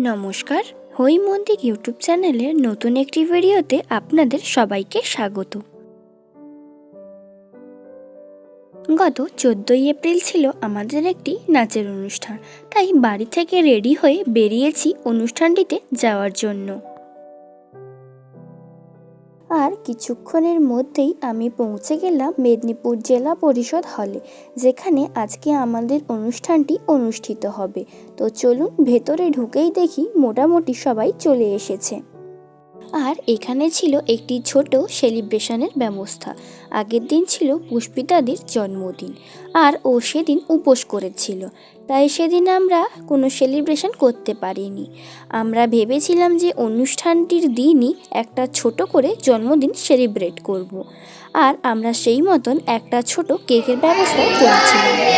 নমস্কার, হই মন্দির ইউটিউব চ্যানেলের নতুন একটি ভিডিওতে আপনাদের সবাইকে স্বাগত। গত চোদ্দোই এপ্রিল ছিল আমাদের একটি নাচের অনুষ্ঠান, তাই বাড়ি থেকে রেডি হয়ে বেরিয়েছি অনুষ্ঠানটিতে যাওয়ার জন্য। আর কিছুক্ষণের মধ্যেই আমি পৌঁছে গেলাম মেদিনীপুর জেলা পরিষদ হলে, যেখানে আজকে আমাদের অনুষ্ঠানটি অনুষ্ঠিত হবে। তো চলুন ভেতরে ঢুকেই দেখি, মোটামুটি সবাই চলে এসেছে। আর এখানে ছিল একটি ছোট সেলিব্রেশনের ব্যবস্থা। আগের দিন ছিল পুষ্পিতাদির জন্মদিন আর ও সেদিন উপোস করেছিল। তাই সেদিন আমরা কোনো সেলিব্রেশন করতে পারিনি। আমরা ভেবেছিলাম যে অনুষ্ঠানটির দিনই একটা ছোট করে জন্মদিন সেলিব্রেট করব। আর আমরা সেই মতন একটা ছোট কেকের ব্যবস্থা করেছিলাম।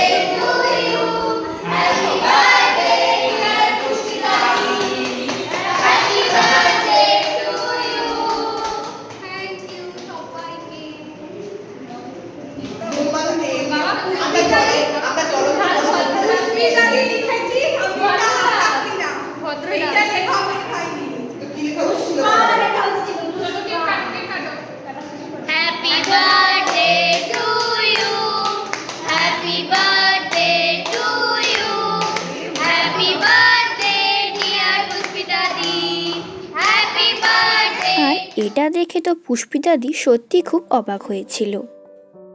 এটা দেখে তো পুষ্পিতাদি সত্যি খুব অবাক হয়েছিল।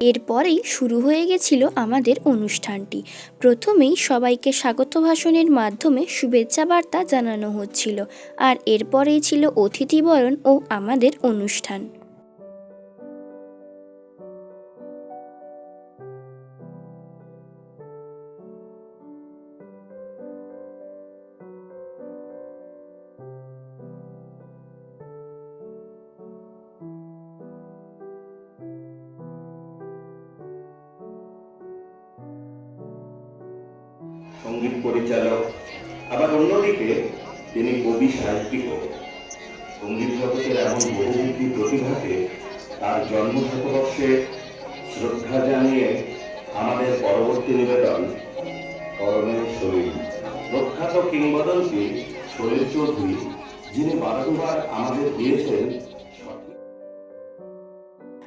এরপরেই শুরু হয়ে গেছিল আমাদের অনুষ্ঠানটি। প্রথমেই সবাইকে স্বাগত ভাষণের মাধ্যমে শুভেচ্ছা বার্তা জানানো হচ্ছিল, আর এরপরেই ছিল অতিথিবরণ ও আমাদের অনুষ্ঠান। সংগীত পরিচালক। আবার অন্যদিকে তিনি কবি সাহিত্যিকও সংগীত জগতের এমন বহুমুখী প্রতিভাকে তার জন্ম শতবর্ষে শ্রদ্ধা জানিয়ে আমাদের পরবর্তী নিবেদন করণের শরীর। প্রখ্যাত কিংবদন্তি শরীর চৌধুরী, যিনি বারংবার আমাদের দিয়েছেন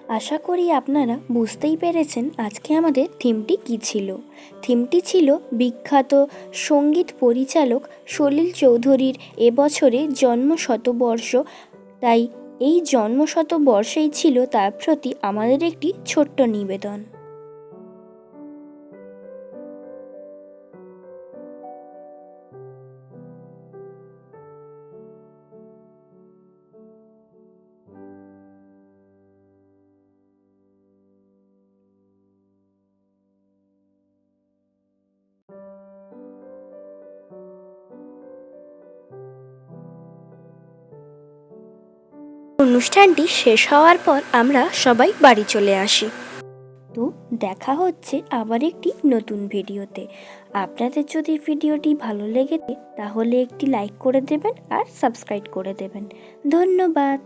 আশা করি আপনারা বুঝতেই পেরেছেন আজকে আমাদের থিমটি কী ছিল। থিমটি ছিল বিখ্যাত সংগীত পরিচালক সলিল চৌধুরীর এবছরে জন্ম শতবর্ষ তাই এই জন্ম শতবর্ষেই ছিল তার প্রতি আমাদের একটি ছোট্ট নিবেদন। অনুষ্ঠানটি শেষ হওয়ার পর আমরা সবাই বাড়ি চলে আসি। তো দেখা হচ্ছে আবার একটি নতুন ভিডিওতে। আপনাদের যদি ভিডিওটি ভালো লেগে তাহলে একটি লাইক করে দেবেন আর সাবস্ক্রাইব করে দেবেন। ধন্যবাদ।